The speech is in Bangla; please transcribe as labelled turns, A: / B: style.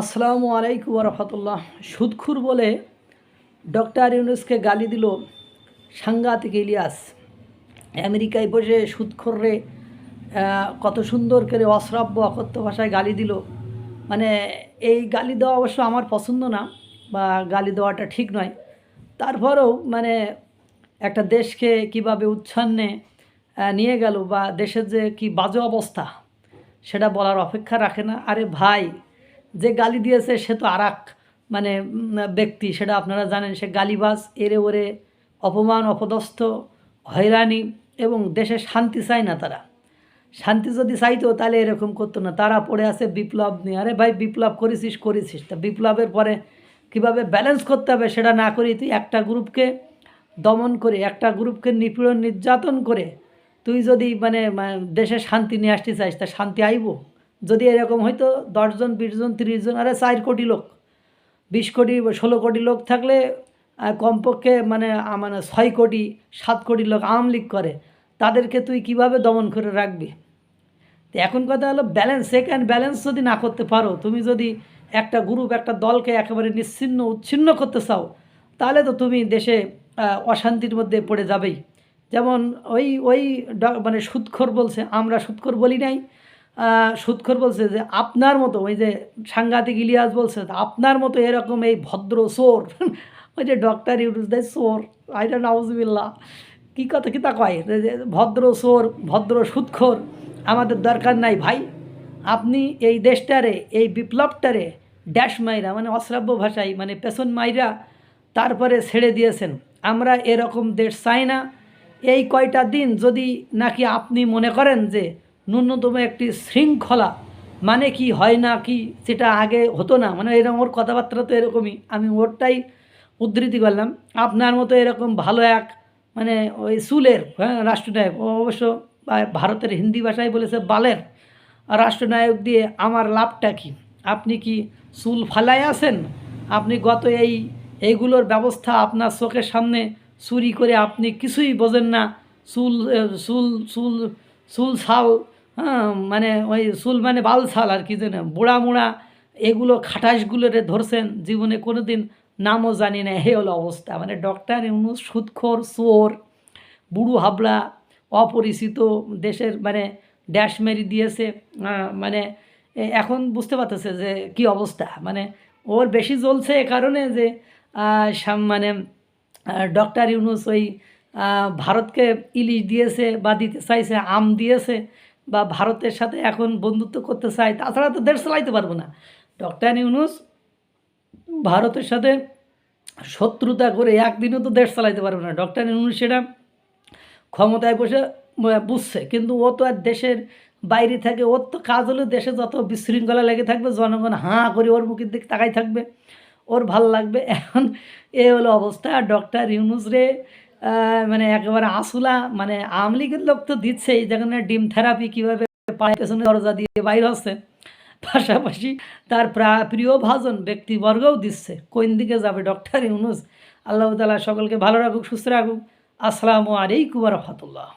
A: আসসালামু আলাইকুম রহমতুল্লাহ। সুদখুর বলে ডক্টর ইউনুসকে গালি দিল সাংঘাতিক ইলিয়াস। আমেরিকায় বসে সুদখোররে কত সুন্দর করে অশ্রাব্য, অকথ্য ভাষায় গালি দিল। মানে এই গালি দেওয়া অবশ্য আমার পছন্দ না বা গালি দেওয়াটা ঠিক নয়। তারপরেও মানে একটা দেশকে কীভাবে উচ্ছন্নে নিয়ে গেল বা দেশের যে কি বাজে অবস্থা, সেটা বলার অপেক্ষা রাখে না। আরে ভাই যে গালি দিয়েছে সে তো আর মানে ব্যক্তি। সেটা আপনারা জানেন, সে গালিবাজ এরে ওরে অপমান, অপদস্থ, হয়রানি এবং দেশে শান্তি চায় না তারা। শান্তি যদি চাইতো তাহলে এরকম করতো না। তারা পড়ে আছে বিপ্লব নিয়ে। আরে ভাই, বিপ্লব করেছিস করেছিস। তা বিপ্লবের পরে কীভাবে ব্যালেন্স করতে হবে সেটা না করি তুই একটা গ্রুপকে দমন করে, একটা গ্রুপকে নিপীড়ন, নির্যাতন করে তুই যদি মানে দেশে শান্তি নিয়ে আসতে চাইস তা শান্তি আইব? যদি এরকম হয়তো দশজন, বিশজন তিরিশ জন আরে চার কোটি লোক, বিশ কোটি, ষোলো কোটি লোক থাকলে কমপক্ষে মানে মানে ছয় কোটি, সাত কোটি লোক আওয়ামী লীগ করে, তাদেরকে তুই কীভাবে দমন করে রাখবি? তো এখন কথা হলো ব্যালেন্স সেকেন্ড ব্যালেন্স যদি না করতে পারো, তুমি যদি একটা গ্রুপ একটা দলকে একেবারে নিশ্চিন্ন, উচ্ছিন্ন করতে চাও, তাহলে তো তুমি দেশে অশান্তির মধ্যে পড়ে যাবেই। যেমন ওই ওই মানে সুৎখর বলছে, আমরা সুৎখর বলি নাই সুৎখর বলছে যে আপনার মতো, ওই যে সাংঘাতিক ইলিয়াস বলছে, আপনার মতো এরকম এই ভদ্র সোর ওই যে ডক্টর ইউনুস দেয় সোর আইটা নাউজবিল্লা কী কথা, কী তা কয়? যে- ভদ্র সোর ভদ্র সুৎখর, আমাদের দরকার নাই ভাই। আপনি এই দেশটারে, এই বিপ্লবটারে ড্যাশ মাইরা মানে অশ্রাব্য ভাষায় মানে পেছন মাইরা তারপরে ছেড়ে দিয়েছেন। আমরা এরকম দেশ চাই না। এই কয়টা দিন যদি নাকি আপনি মনে করেন যে ন্যূনতম একটি শৃঙ্খলা। মানে কি, হয় না কি, সেটা আগে হতো না। মানে এরকম ওর কথাবার্তা তো এরকমই। আমি ওরটাই উদ্ধৃতি করলাম। আপনার মতো এরকম ভালো এক মানে ওই সুলের হ্যাঁ রাষ্ট্রনায়ক, ও অবশ্য ভারতের হিন্দি ভাষায় বলেছে বালের। রাষ্ট্রনায়ক দিয়ে আমার লাভটা কি? আপনি কি চুল ফালাই আছেন? আপনি গত এই এইগুলোর ব্যবস্থা আপনার চোখের সামনে চুরি করে আপনি কিছুই বোঝেন না। চুল চুল চুল ছাল হ্যাঁ মানে ওই সুল মানে বালসাল আর কি যেন, বুড়া মুড়া এগুলো খাটাসগুলোরে ধরছেন, জীবনে কোনো দিন নামও জানি না, হে হলো অবস্থা। মানে ডক্টর ইউনুস সুৎখোর, চোর, বুড়ো হাবড়া, অপরিচিত, দেশের মানে ড্যাশ মেরি দিয়েছে মানে এখন বুঝতে পারতেছে যে কি অবস্থা। মানে ওর বেশি জ্বলছে এ কারণে যে মানে ডক্টর ইউনুস ওই ভারতকে ইলিশ দিয়েছে বা দিতে চাইছে, আম দিয়েছে বা ভারতের সাথে এখন বন্ধুত্ব করতে চায়, তাছাড়া তো দেশ চালাইতে পারব না। ডক্টর ইউনুস ভারতের সাথে শত্রুতা করে একদিনও তো দেশ চালাইতে পারবে না। ডক্টর ইউনুস সেটা ক্ষমতায় বসে বুঝছে, কিন্তু ও তো আর দেশের বাইরে থাকে, ওর তো কাজ হলো দেশে যত বিশৃঙ্খলা লেগে থাকবে, জনগণ হাঁ করে ওর মুখের দিকে তাকাই থাকবে, ওর ভালো লাগবে। এখন এ হলো অবস্থা। ডক্টর ইউনুস রে মানে একেবারে আসুলা মানে আওয়ামী লীগের লোক তো দিচ্ছেই যেখানে ডিম থেরাপি কীভাবে পায়ের পেছনে দরজা দিয়ে বাইর হচ্ছে। পাশাপাশি তার প্রায় প্রিয় ভাজন ব্যক্তিবর্গও দিচ্ছে। কোন দিকে যাবে? ডক্টর ইউনুস, আল্লাহ তালা সকলকে ভালো রাখুক, সুস্থ রাখুক। আসসালামু আলাইকুম রহমতুল্লাহ।